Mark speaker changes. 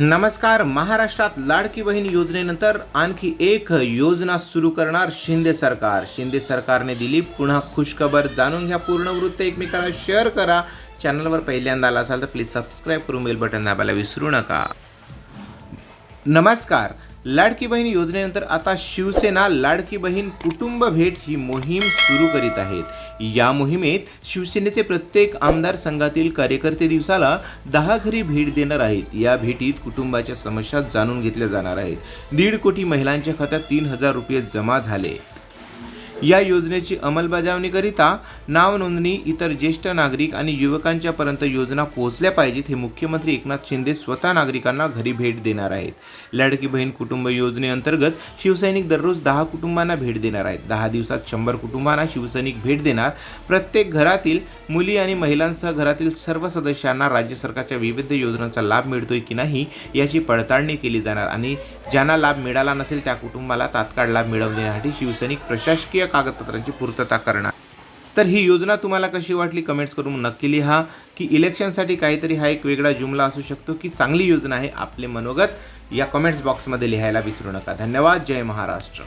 Speaker 1: नमस्कार महाराष्ट्रात लाडकी बहीण योजनेनंतर आणखी एक योजना सुरू करणार शिंदे सरकार. शिंदे सरकारने दिली पुन्हा खुशखबर जाणून घ्या पूर्ण वृत्त. एकमेकांना शेअर करा. चॅनलवर पहिल्यांदा आला असाल तर प्लीज सबस्क्राईब करून बेल बटन दाबायला विसरू नका. नमस्कार लाडकी बहीण योजनेनंतर आता शिवसेना लाडकी बहीण कुटुंब भेट ही मोहीम सुरू करीत आहेत. या मोहिमेत शिवसेनेचे प्रत्येक आमदार संघातील कार्यकर्ते दिवसाला दहा घरी भेट देणार आहेत. या भेटीत कुटुंबाच्या समस्या जाणून घेतल्या जाणार आहेत. दीड कोटी महिलांच्या खात्यात तीन हजार रुपये जमा झाले. या योजनेची अंमलबजावणीकरिता नावनोंदणी इतर ज्येष्ठ नागरिक आणि युवकांच्यापर्यंत योजना पोहोचल्या पाहिजेत हे मुख्यमंत्री एकनाथ शिंदे स्वतः नागरिकांना घरी भेट देणार आहेत. लाडकी बहीण कुटुंब योजनेअंतर्गत शिवसैनिक दररोज दहा कुटुंबांना भेट देणार आहेत. दहा दिवसात शंभर कुटुंबांना शिवसैनिक भेट देणार. प्रत्येक घरातील मुली आणि महिलांसह घरातील सर्व सदस्यांना राज्य सरकारच्या विविध योजनांचा लाभ मिळतोय की नाही याची पडताळणी केली जाणार आणि ज्यांना लाभ मिळाला नसेल त्या कुटुंबाला तात्काळ लाभ मिळवून देण्यासाठी शिवसैनिक प्रशासकीय कागदपत्रांची पूर्तता करणार. तर ही योजना तुम्हाला कशी वाटली? कमेंट्स करून नक्की लिहा. की इलेक्शनसाठी काहीतरी हा एक वेगळा जुमला असू शकतो की चांगली योजना आहे आपले मनोगत या कमेंट्स बॉक्समध्ये लिहायला विसरू नका. धन्यवाद. जय महाराष्ट्र.